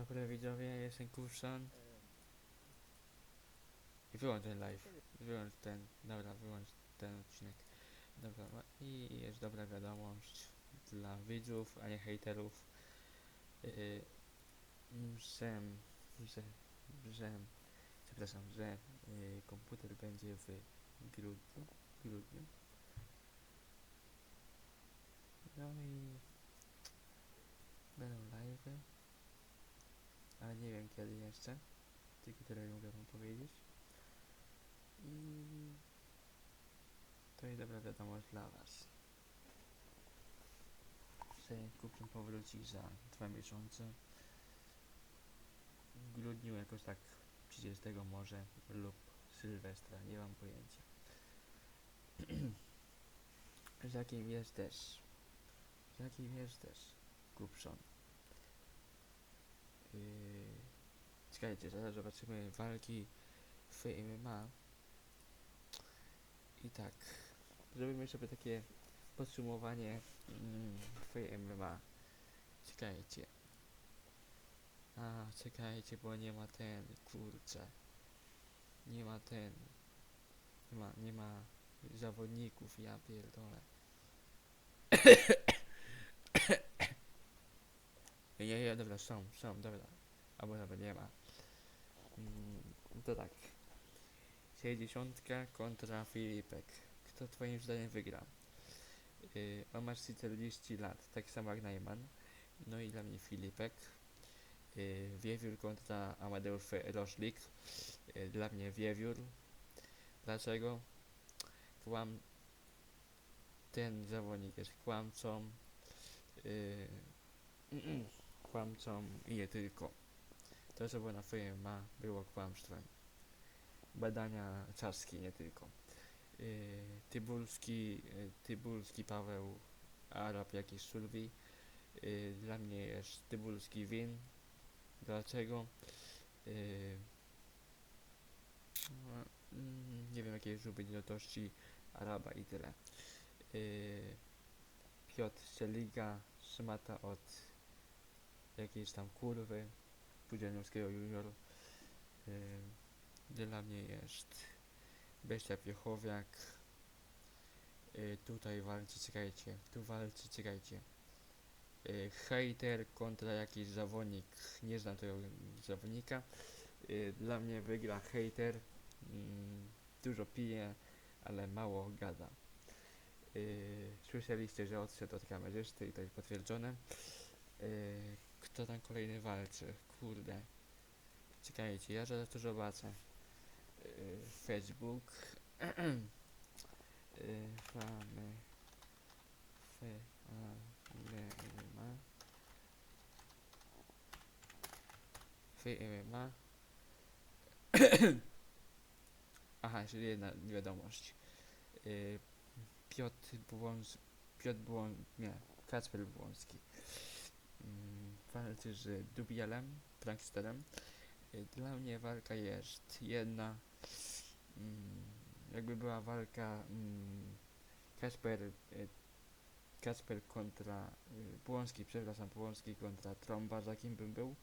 Dobra widzowie, jestem Kuszan. I wyłącz ten live. Wyłącz ten, dobra, wyłącz ten odcinek. Dobra, no i jest dobra wiadomość dla widzów, a nie hejterów. Yy, że, że, że, przepraszam, że yy, komputer będzie w grudniu, grudniu. No i będą live'y, kiedy jeszcze, tylko tyle mogę wam powiedzieć. I to jest dobra wiadomość dla was. Że kupię powróci za dwa miesiące. W grudniu jakoś tak 30 może lub Sylwestra, nie mam pojęcia. Z jakim jesteś? Jakim jesteś? Kupszon. Czekajcie, zaraz zobaczymy walki w MMA. I tak, zrobimy sobie takie podsumowanie mm, w MMA. Czekajcie. A, czekajcie, bo nie ma ten, kurczę. Nie ma ten. Nie ma, nie ma zawodników, ja pierdolę. Nie, nie, dobra, są, są, dobra. Albo nawet nie ma. Mm, to tak. 60 kontra Filipek. Kto twoim zdaniem wygra? Yy, on ma 40 lat, tak samo jak Najman. No i dla mnie Filipek. Yy, Wiewiór kontra Amadeusz Roszlik. Yy, dla mnie Wiewiór. Dlaczego? Kłam... Ten zawodnik jest kłamcą. Yy, kłamcą i nie tylko. To, co na ma było kłamstwem. Badania czaski, nie tylko. Yy, Tybulski, yy, Tybulski Paweł, Arab jakiś Sulwi. Yy, dla mnie jest Tybulski Win. Dlaczego? Yy, nie wiem jakie jest lubię Araba i tyle. Yy, Piotr Szeliga, szmata od jakiejś tam kurwy Pudzianowskiego junior. Yy, dla mnie jest Bestia Piechowiak. Yy, tutaj walczy, czekajcie, tu walczy, czekajcie. Yy, hater kontra jakiś zawodnik, nie znam tego zawodnika. Dla mnie wygra hater. Mm, dużo pije, ale mało gada. Słyszeliście, że odszedł od kamerzysty i to jest potwierdzone. Kto tam kolejny walczy? Kurde. Czekajcie, ja zaraz to zobaczę. Yy, Facebook. yy, famy. Fe, a, ma. Aha, jeszcze jedna wiadomość. Yy, Piotr Błąz... Piotr Błąz... Nie, Kacper Błąski. Mm, walczy z Dubielem, Pranksterem. Y, Dla mnie walka jest jedna. Mm, jakby była walka mm, Kasper, y, Kasper kontra y, Płonski, przepraszam, Płonski kontra Tromba, za kim bym był.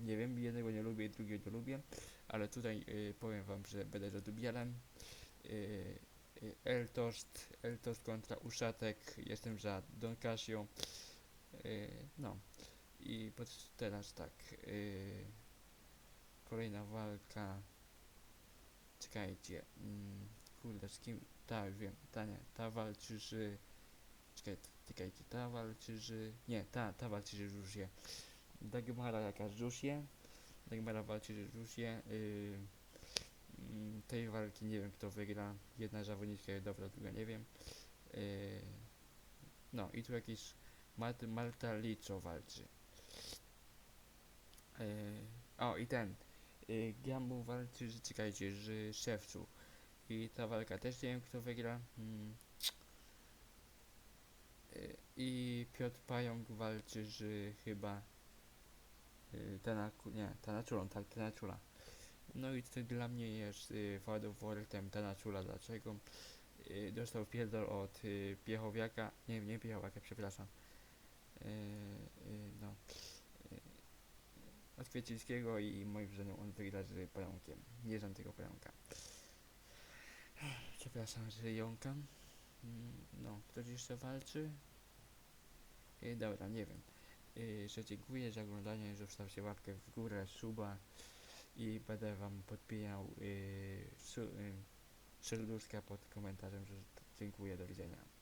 Nie wiem, jednego nie lubię, drugiego lubię, ale tutaj powiem wam, że będę za Dubielem. Eltost, Eltost kontra Uszatek, jestem za Don Casio. No i teraz tak. y, kolejna walka. Czekajcie. Mm, kurde, z kim? Ta, wiem. Ta nie. Ta walczy z... Czekaj, czekajcie. Ta walczy z... Nie, ta, ta walczy z Rusie. Dagmara jakaś Rusie. Dagmara walczy z Rusie. Y, mm, tej walki nie wiem kto wygra. Jedna zawodniczka jest dobra, druga nie wiem. Y, no i tu jakiś Malt, Malta Lico walczy. Yy, o i ten. Yy, Gambu walczy, z- czekajcie, z Szewcu. I ta walka też nie wiem kto wygra. Hmm. Yy, I Piotr Pająk walczy z chyba yy, Tanaku, nie, Tanaczulą, tak, Tanaczula. No i to dla mnie jest yy, faworytem Tanaczula. Dlaczego? Yy, dostał pierdol od yy, Piechowiaka, nie, nie Piechowiaka, przepraszam. Yy, yy, no. Od Kwiecińskiego i moim zdaniem on wygra z pająkiem. Nie znam tego pająka. Przepraszam, że jąkam. Mm, No, ktoś jeszcze walczy? Yy, dobra, nie wiem. Że dziękuję za oglądanie, zostawcie łapkę w górę, suba i będę wam podpijał yy, su, yy, serduszka pod komentarzem, że dziękuję, do widzenia.